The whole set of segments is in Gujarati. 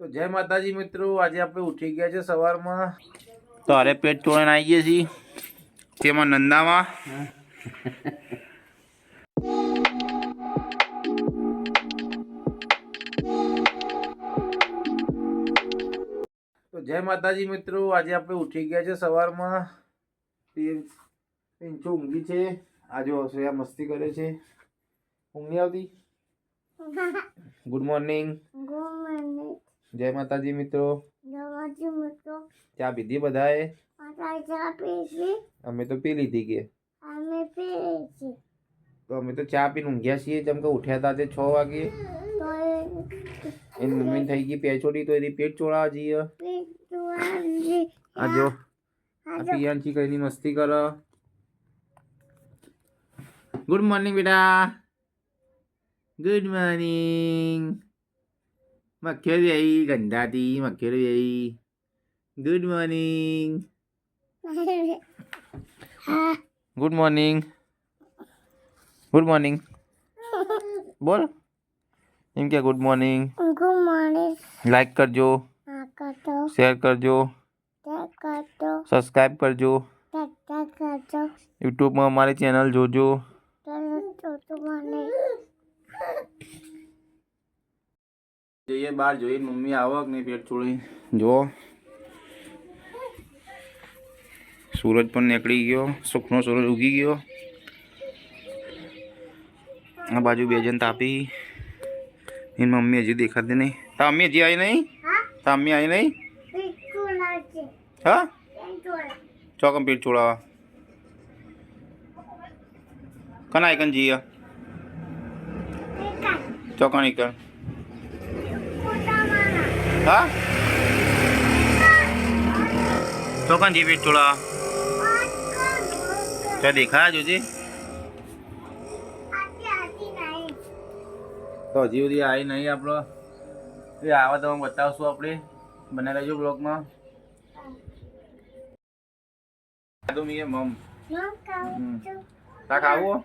તો જય માતાજી મિત્રો આજે આપણે ઉઠી ગયા છે સવારમાં. તો અરે પેટ ચોળાને આવી ગયા છીએ. તેમાં નંદામાં. તો જય માતાજી મિત્રો આજે આપણે ઉઠી ગયા છે સવારમાં. પિંચો ઊંઘી છે. આજે સોયા મસ્તી કરે છે. ઊંઘ નહીં આવતી? ગુડ મોર્નિંગ જય માતાજી મિત્રો. ચા પીધી બધાએ? અમે તો પી લીધી કે. તો અમે તો ચા પીને ઊંઘ્યા છીએ જેમ કે ઉઠ્યા હતા તે છ વાગે. એની મમ્મી થઈ ગઈ પેચોડી તો એની પેટ ચોળાવા જઈએ. આ જો આ પિયાનથી કઈની મસ્તી કરો. ગુડ મોર્નિંગ બેટા. ગુડ મોર્નિંગ આવી ગંધાતી આવી good morning good morning good morning બોલ એમ કે ગુડ મોર્નિંગ લાઈક કરજો. શેર કરજો. સબસ્ક્રાઈબ કરજો. યુટ્યુબમાં અમારી ચેનલ જોજો. જઈએ બહાર જોઈએ મમ્મી આવક ને પેટ છોડી. જુઓ. સૂરજ પણ નીકળી ગયો. સુખનો સૂરજ ઉગી ગયો. આ બાજુ બે જણ તાપી. એની મમ્મી હજી દેખાતી નહીં. તા મમ્મી હજી આવી નહીં? તા મમ્મી આવી નહીં? હા? ચોકમ પેટ છોડાવા. કના આઈકન જઈએ ચોકન આઈકન હા ચોકન જી પેટ છોડાવા તો દેખાયા જોજે. તો હજી સુધી આવી નહીં આપણો. એ આવા તમે બતાવશું આપણે. બને રહેજો બ્લોગમાં. મમ. તા ખાવું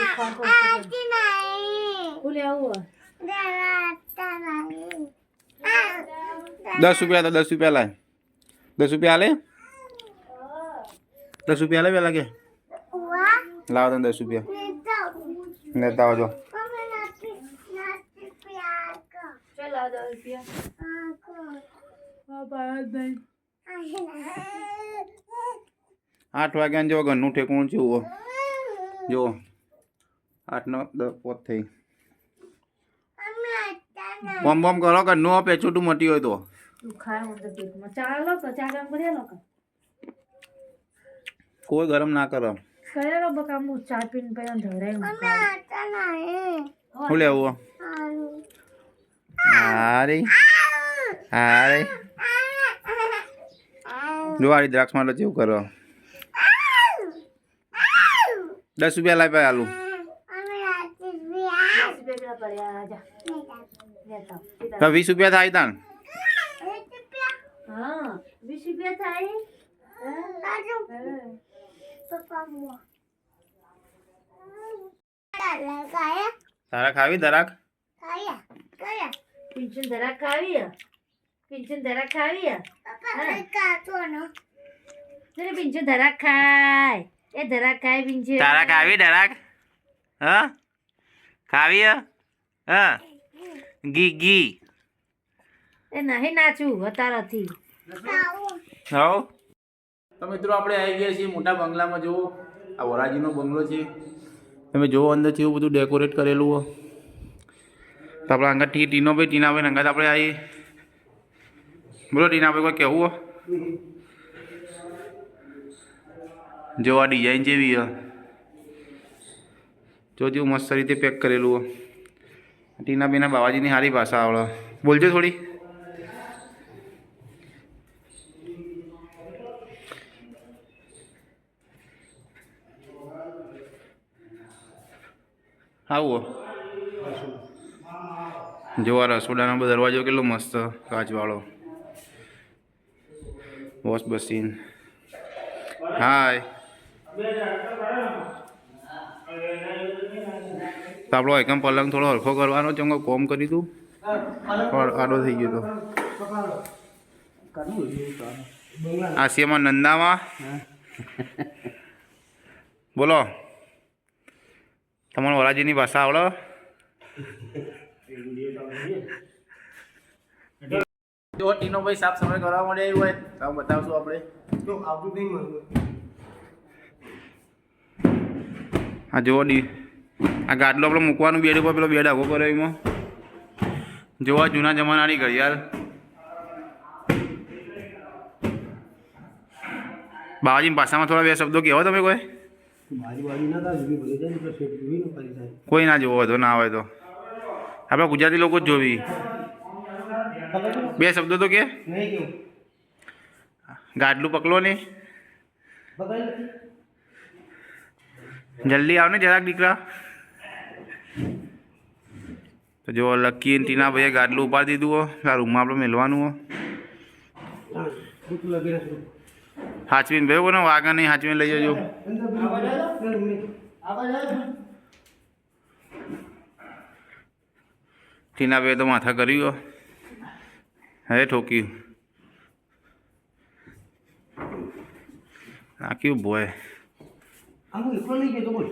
ખસી જાય આટલા જ જઈ જતી પેટમાં શું થયું ફરક પડે કોઈ ભૂલે આવું દસ રૂપિયા તો દસ રૂપિયા લાય. દસ રૂપિયા લે દસ રૂપિયા લે પેલા કે? લાવો તમે દસ રૂપિયા. લેતા આવજો. આઠ વાગ્યા જો ઘરનું ઠેકણું છે જુઓ. જુઓ આઠ દસ પોત થઈ. બોમ બમ કરો ઘરનું પેચોટું મટી હોય તો. કોઈ ગરમ ના કરો. શું લેવું? હારે. હારે. જો આરી દ્રાક્ષ માટે જેવું કરો. દસ રૂપિયા લાવી પાય આલુ. પડ્યા જા તો વીસ રૂપિયા થાય તાણ? હા વીસ રૂપિયા થાય? તારા ખાવી દરાક? પિંચન ધરા ખાવી પિંચન ધરા ખાવી તને પિંચન ધરા ખાય. એ ધરા ખાય પિંચન તારા ખાવી દરાક? હા? ખાવી હે? ગી ઘી. એ નહીં નાચું અતારાથી હવ. તો મિત્રો આપણે આવી ગયા છીએ મોટા બંગલામાં જુઓ. આ વરાજીનો બંગલો છે. તમે જુઓ અંદર એવું બધું ડેકોરેટ કરેલું હો તો આપણે અંગાથી ટીનોભાઈ ટીનાભાઈ અંગાત આપણે આવી બોલો ટીનાભાઈ કોઈ કહેવું હો જો આ ડિઝાઇન જેવી હે જો જેવું મસ્ત રીતે પેક કરેલું હો. ટીના બેના બાવાજીની સારી ભાષા આવડે. બોલજો થોડી. આવો. જોવા રસોડાનો દરવાજો કેટલો મસ્ત કાચવાળો. વોશ બસીન હાય. તો આપણો એકમ પલંગ થોડો હરખો કરવાનો છે હું કોમ કરી તું? આડો થઈ ગયો તો. આસિયામાં નંદામાં? બોલો. તમારો વરાજીની ભાષા આવડો? જો ટીનો ભાઈ સાફ સફાઈ કરવા માટે આવ્યું હોય તો બતાવશું આપણે. આ જુઓ ડી. આ ગાડલો આપણે મૂકવાનું બેડ ઉપર પેલો બેડ આગો કર્યો એમાં. જોવા જૂના જમાનાની ઘડિયાળ બાવાજી ભાષામાં થોડા બે શબ્દો કહેવા તમે કોઈ? કોઈ ના જોવો તો ના હોય તો. આપણે ગુજરાતી લોકો જ જોવી. બે શબ્દો તો કે? ગાડલું પકલો ને. જલ્દી આવ ને જરાક દીકરા. તો જો લકી અને ટીના ભાઈએ ગાડલું ઉપાડી દીધું હો. આ રૂમમાં આપણે મેળવાનું હો. હાચવીને ભાઈ કોને વાગા નહીં હાચવીને લઈ જજો. ટીના ભાઈએ તો માથા કર્યું હે. ઠોક્યું નાખ્યું ભોય. આમ બોલ